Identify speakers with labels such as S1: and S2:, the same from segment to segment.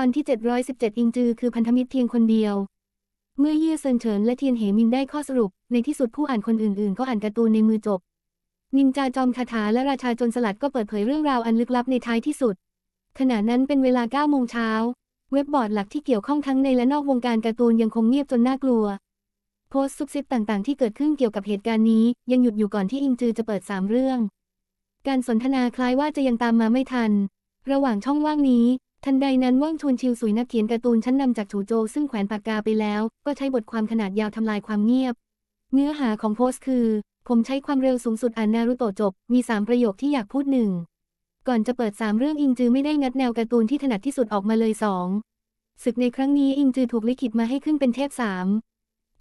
S1: ตอนที่ 717 อิงจือคือพันธมิตรเพียงคนเดียว เมื่อเยี่ยเซินเฉินและเทียนเหมินได้ข้อสรุป ในที่สุดผู้อ่านคนอื่นๆ ก็อ่านการ์ตูนในมือจบ นินจาจอมคาถาและราชาจรสลัดก็เปิดเผยเรื่องราวอันลึกลับในท้ายที่สุด ขณะนั้นเป็นเวลา9โมงเช้า เว็บบอร์ดหลักที่เกี่ยวข้องทั้งในและนอกวงการการ์ตูนยังคงเงียบจนน่ากลัว โพสต์ซุบซิบต่างๆ ที่เกิดขึ้นเกี่ยวกับเหตุการณ์นี้ ยังหยุดอยู่ก่อนที่อิงจือจะเปิดสามเรื่อง การสนทนาคล้ายว่าจะยังตามมาไม่ทัน ระหว่างช่องว่างนี้ ทันใดนั้นว่างชวนชิวสุยนักเขียนการ์ตูนชั้นนำจากฉูโจซึ่งแขวนปากกาไปแล้ว ก็ใช้บทความขนาดยาวทำลายความเงียบ เนื้อหาของโพสต์คือ ผมใช้ความเร็วสูงสุดอ่านนารุโตะจบ มีสามประโยคที่อยากพูดหนึ่งก่อนจะเปิดสามเรื่องอิงจือไม่ได้งัดแนวการ์ตูนที่ถนัดที่สุดออกมาเลยสองศึกในครั้งนี้อิงจือถูกลิขิตมาให้ขึ้นเป็นเทพสาม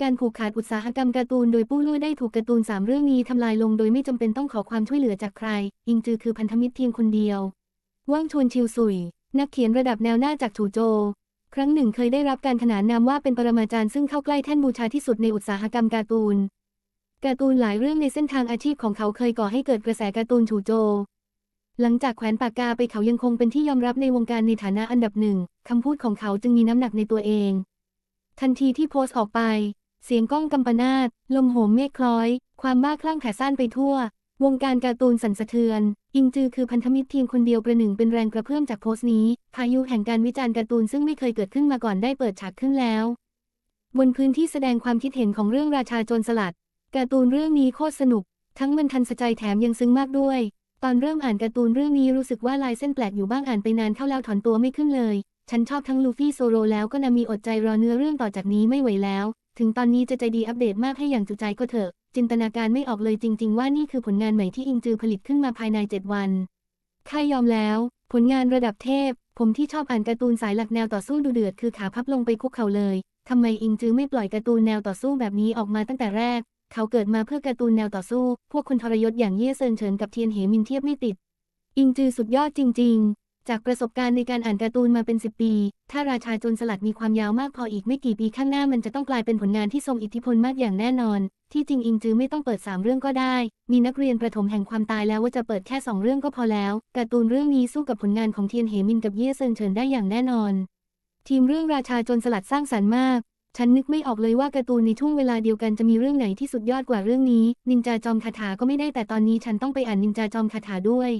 S1: การผูกขาดอุตสาหกรรมการ์ตูนโดยปู้ลู่ได้ถูกการ์ตูนสามเรื่องนี้ทำลายลงโดยไม่จำเป็นต้องขอความช่วยเหลือจากใคร อิงจือคือพันธมิตรเพียงคนเดียว ว่างชวนชิวสุย นักเขียนระดับแนวหน้าจากฉูโจ ครั้งหนึ่งเคยได้รับการขนานนามว่าเป็นปรมาจารย์ซึ่งเข้าใกล้แท่นบูชาที่สุดในอุตสาหกรรมการ์ตูน การ์ตูนหลายเรื่องในเส้นทางอาชีพของเขาเคยก่อให้เกิดกระแสการ์ตูนฉูโจ หลังจากแขวนปากกาไปเขายังคงเป็นที่ยอมรับในวงการในฐานะอันดับหนึ่งคำพูดของเขาจึงมีน้ำหนักในตัวเอง ทันทีที่โพสต์ออกไป เสียงก้องกำปนาตลมโหมเมฆคล้อย ความบ้าคลั่งแผ่ซ่านไปทั่ว วงการการ์ตูนสั่นสะเทือน อิงจือคือพันธมิตรเพียงคนเดียวประหนึ่งเป็นแรงกระเพื่อมจากโพสต์นี้ พายุแห่งการวิจารณ์การ์ตูนซึ่งไม่เคยเกิดขึ้นมาก่อนได้เปิดฉากขึ้นแล้ว บนพื้นที่แสดงความคิดเห็นของเรื่องราชาโจรสลัด การ์ตูนเรื่องนี้โคตรสนุก ทั้งมันทันสะใจแถมยังซึ้งมากด้วย ตอนเริ่มอ่านการ์ตูนเรื่องนี้รู้สึกว่าลายเส้นแปลกอยู่บ้างอ่านไปนานเข้าแล้วถอนตัวไม่ขึ้นเลย ฉันชอบทั้งลูฟี่โซโลแล้วก็นามีอดใจรอเนื้อเรื่องต่อจากนี้ไม่ไหวแล้ว ถึงตอนนี้จะใจดีอัปเดตมากให้อย่างจุใจก็เถอะ จินตนาการไม่ออกเลยจริง ๆ ว่านี่คือผลงานใหม่ที่อิงจือผลิตขึ้นมาภายใน 7 วันข้ายอมแล้ว ผลงานระดับเทพ ผมที่ชอบอ่านการ์ตูนสายหลักแนวต่อสู้ดูเดือดคือขาพับลงไปคุกเข่าเลยทำไมอิงจือไม่ปล่อยการ์ตูนแนวต่อสู้แบบนี้ออกมาตั้งแต่แรก เขาเกิดมาเพื่อการ์ตูนแนวต่อสู้ พวกคนทรยศอย่างเย่เซินเฉินกับเทียนเหมินเทียบไม่ติด อิงจือสุดยอดจริง ๆ จากประสบการณ์ในการอ่านการ์ตูนมาเป็นสิบปี ถ้าราชาโจรสลัดมีความยาวมากพออีกไม่กี่ปีข้างหน้ามันจะต้องกลายเป็นผลงานที่ทรงอิทธิพลมากอย่างแน่นอน ที่จริงอิงจือไม่ต้องเปิดสามเรื่องก็ได้ มีนักเรียนประถมแห่งความตายแล้วว่าจะเปิดแค่สองเรื่องก็พอแล้ว การ์ตูนเรื่องนี้สู้กับผลงานของเทียนเหมินกับเย่เซินเฉินได้อย่างแน่นอน ทีมเรื่องราชาโจรสลัดสร้างสรรค์มากฉันนึกไม่ออกเลยว่าการ์ตูนในช่วงเวลาเดียวกันจะมีเรื่องไหนที่สุดยอดกว่าเรื่องนี้ นินจาจอมคาถาก็ไม่ได้แต่ตอนนี้ฉันต้องไปอ่านนินจาจอมคาถาด้วย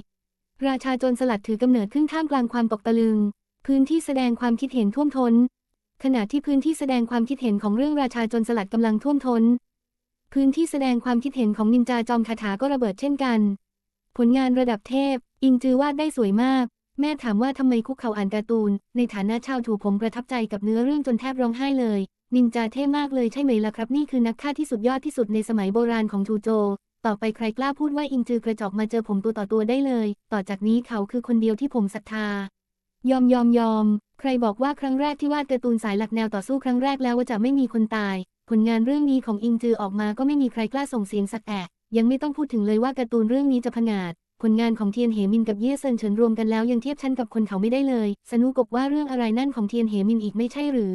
S1: ราชาโจรสลัดถือกำเนิดขึ้นท่ามกลางความตกตะลึง พื้นที่แสดงความคิดเห็นท่วมท้น ขณะที่พื้นที่แสดงความคิดเห็นของเรื่องราชาโจรสลัดกำลังท่วมท้น พื้นที่แสดงความคิดเห็นของนินจาจอมคาถาก็ระเบิดเช่นกัน ผลงานระดับเทพ อิงจือวาดได้สวยมาก แม่ถามว่าทำไมคุกเข่าอ่านการ์ตูน ในฐานะชาวถูผมประทับใจกับเนื้อเรื่องจนแทบร้องไห้เลย นินจาเท่มากเลยใช่ไหมล่ะครับ นี่คือนักฆ่าที่สุดยอดที่สุดในสมัยโบราณของชูโจ ต่อไปใครกล้าพูดว่าอิงจือกระจอกมาเจอผมตัวต่อตัวได้เลย ต่อจากนี้เขาคือคนเดียวที่ผมศรัทธา ยอมยอมยอม ใครบอกว่าครั้งแรกที่วาดการ์ตูนสายหลักแนวต่อสู้ครั้งแรกแล้วว่าจะไม่มีคนตาย ผลงานเรื่องนี้ของอิงจือออกมาก็ไม่มีใครกล้าส่งเสียงสักแอะยังไม่ต้องพูดถึงเลยว่าการ์ตูนเรื่องนี้จะผงาดผลงานของเทียนเหมินกับเย่เซินเฉินรวมกันแล้วยังเทียบชั้นกับคนเขาไม่ได้เลย สนุกบว่าเรื่องอะไรนั่นของเทียนเหมินอีกไม่ใช่หรือ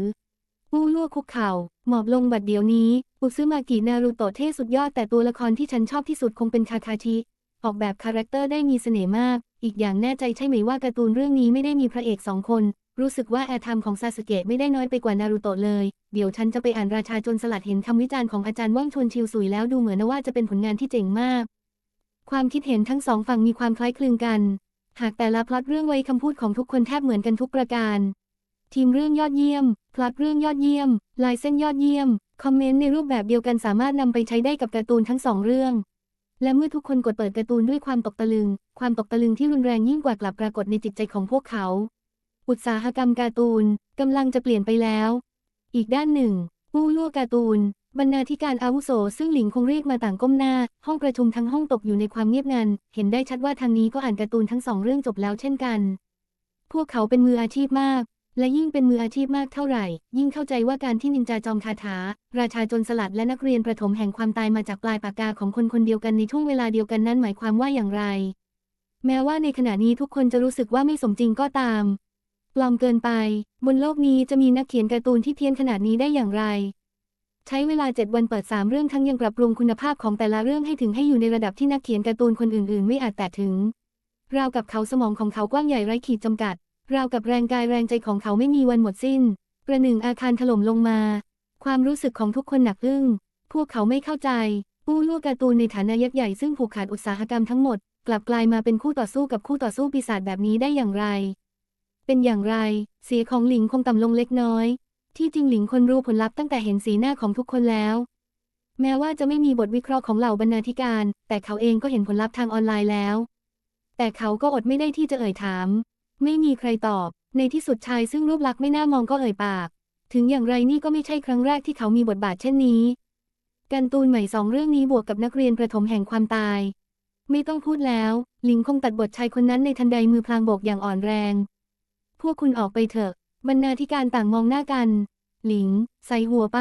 S1: มู่ลั่วคุกเข่า หมอบลงบัดเดี๋ยวนี้ อุซึมากินารูโตะเท่สุดยอดแต่ตัวละครที่ฉันชอบที่สุดคงเป็นคาคาชิ ออกแบบคาแรคเตอร์ได้มีเสน่ห์มาก อีกอย่างแน่ใจใช่ไหมว่าการ์ตูนเรื่องนี้ไม่ได้มีพระเอกสองคน รู้สึกว่าแอร์ทม์ของซาสึเกะไม่ได้น้อยไปกว่านารูโตะเลย เดี๋ยวฉันจะไปอ่านราชาจรสลัดเห็นคำวิจารณ์ของอาจารย์ว่างชวนชิวสุยแล้วดูเหมือนนะว่าจะเป็นผลงานที่เจ๋งมาก ความคิดเห็นทั้งสองฝั่งมีความคล้ายคลึงกัน หากแต่ละพล็อตเรื่องไว้คำพูดของทุกคนแทบเหมือนกันทุกประการ ทีมเรื่องยอดเยี่ยม พล็อตเรื่องยอดเยี่ยม ลายเส้นยอดเยี่ยม คอมเมนต์ในรูปแบบเดียวกันสามารถนำไปใช้ได้กับการ์ตูนทั้งสองเรื่อง และเมื่อทุกคนกดเปิดการ์ตูนด้วยความตกตะลึง ความตกตะลึงที่รุนแรงยิ่งกว่ากลับปรากฏในจิตใจของพวกเขา อุตสาหกรรมการ์ตูนกำลังจะเปลี่ยนไปแล้ว อีกด้านหนึ่งผู้ล่วการ์ตูน บรรณาธิการอาวุโสซึ่งหลิงคงเรียกมาต่างก้มหน้า ห้องประชุมทั้งห้องตกอยู่ในความเงียบงัน เห็นได้ชัดว่าทางนี้ก็อ่านการ์ตูนทั้งสองเรื่องจบแล้วเช่นกัน พวกเขาเป็นมืออาชีพมาก และยิ่งเป็นมืออาชีพมากเท่าไหร่ ยิ่งเข้าใจว่าการที่นินจาจอมคาถา ราชาจรสลัดและนักเรียนประถมแห่งความตายมาจากปลายปากกาของคนคนเดียวกันในช่วงเวลาเดียวกันนั้นหมายความว่าอย่างไร แม้ว่าในขณะนี้ทุกคนจะรู้สึกว่าไม่สมจริงก็ตาม ปลอมเกินไป บนโลกนี้จะมีนักเขียนการ์ตูนที่เพี้ยนขนาดนี้ได้อย่างไร ใช้เวลาเจ็ดวันเปิดสามเรื่องทั้งยังปรับปรุงคุณภาพของแต่ละเรื่องให้ถึงให้อยู่ในระดับที่นักเขียนการ์ตูนคนอื่น ๆ ไม่อาจแตะถึง ราวกับเขาสมองของเขากว้างใหญ่ไร้ขีดจำกัด ราวกับแรงกายแรงใจของเขาไม่มีวันหมดสิ้น ประหนึ่งอาคารถล่มลงมา ความรู้สึกของทุกคนหนักอึ้ง พวกเขาไม่เข้าใจ ปู้ลั่การ์ตูนในฐานะยักษ์ใหญ่ซึ่งผูกขาดอุตสาหกรรมทั้งหมด กลับกลายมาเป็นคู่ต่อสู้กับคู่ต่อสู้ปีศาจแบบนี้ได้อย่างไร เป็นอย่างไร เสียของหลิงคงต่ำลงเล็กน้อย ที่จริงหลิงคนรู้ผลลัพธ์ตั้งแต่เห็นสีหน้าของทุกคนแล้ว แม้ว่าจะไม่มีบทวิเคราะห์ของเหล่าบรรณาธิการ แต่เขาเองก็เห็นผลลัพธ์ทางออนไลน์แล้ว แต่เขาก็อดไม่ได้ที่จะเอ่ยถาม ไม่มีใครตอบ ในที่สุดชายซึ่งรูปลักษณ์ไม่น่ามองก็เอ่ยปาก ถึงอย่างไรนี่ก็ไม่ใช่ครั้งแรกที่เขามีบทบาทเช่นนี้การ์ตูนใหม่สองเรื่องนี้บวกกับนักเรียนประถมแห่งความตาย ไม่ต้องพูดแล้วหลิงคงตัดบทชายคนนั้นในทันใดมือพลางโบกอย่างอ่อนแรง พวกคุณออกไปเถอะ บรรณาธิการต่างมองหน้ากัน หลิง ใส่หัวไป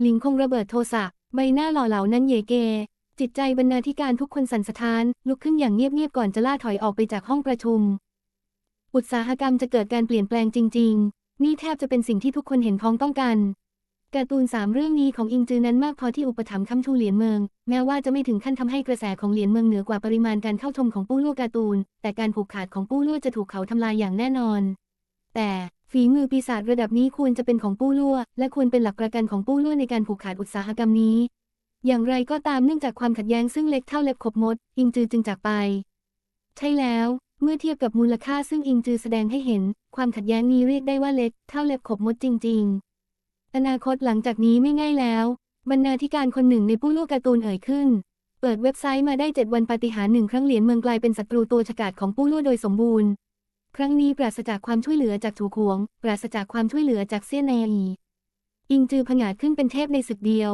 S1: หลิงคงระเบิดโทสะใบหน้าหล่อเหลานั้นเยเก จิตใจบรรณาธิการทุกคนสั่นสะท้าน ลุกขึ้นอย่างเงียบๆก่อนจะล่าถอยออกไปจากห้องประชุม อุตสาหกรรมจะเกิดการเปลี่ยนแปลงจริง ๆ นี่แทบจะเป็นสิ่งที่ทุกคนเห็นพ้องต้องกัน การ์ตูนสามเรื่องนี้ของอิงจือนั้นมากพอที่อุปถัมภ์คำชูเหรียญเมือง แม้ว่าจะไม่ถึงขั้นทำให้กระแสของเหรียญเมืองเหนือกว่าปริมาณการเข้าชมของปู้ลั่การ์ตูน แต่การผูกขาดของปู้ลั่จะถูกเขาทำลายอย่างแน่นอน แต่ฝีมือปีศาจระดับนี้ควรจะเป็นของปู้ลั่และควรเป็นหลักประกันของปู้ลั่ในการผูกขาดอุตสาหกรรมนี้ อย่างไรก็ตามเนื่องจากความขัดแย้งซึ่งเล็กเท่าเล็บขบมด อิงจือจึงจากไป ใช่แล้ว เมื่อเทียบกับมูลค่าซึ่งอิงจือแสดงให้เห็น ความขัดแย้งนี้เรียกได้ว่าเล็ก เท่าเล็บขบมดจริง ๆ อนาคตหลังจากนี้ไม่ง่ายแล้ว บรรณาธิการคนหนึ่งในผู้ลูกการ์ตูนเอ่ยขึ้น เปิดเว็บไซต์มาได้เจ็ดวันปาฏิหาริย์หนึ่งครั้งเหรียญเมืองกลายเป็นศัตรูตัวฉกาจของผู้ลู่โดยสมบูรณ์ ครั้งนี้ปราศจากความช่วยเหลือจากถูขวง ปราศจากความช่วยเหลือจากเซียนแนอีอิงจือผงาดขึ้นเป็นเทพในศึกเดียว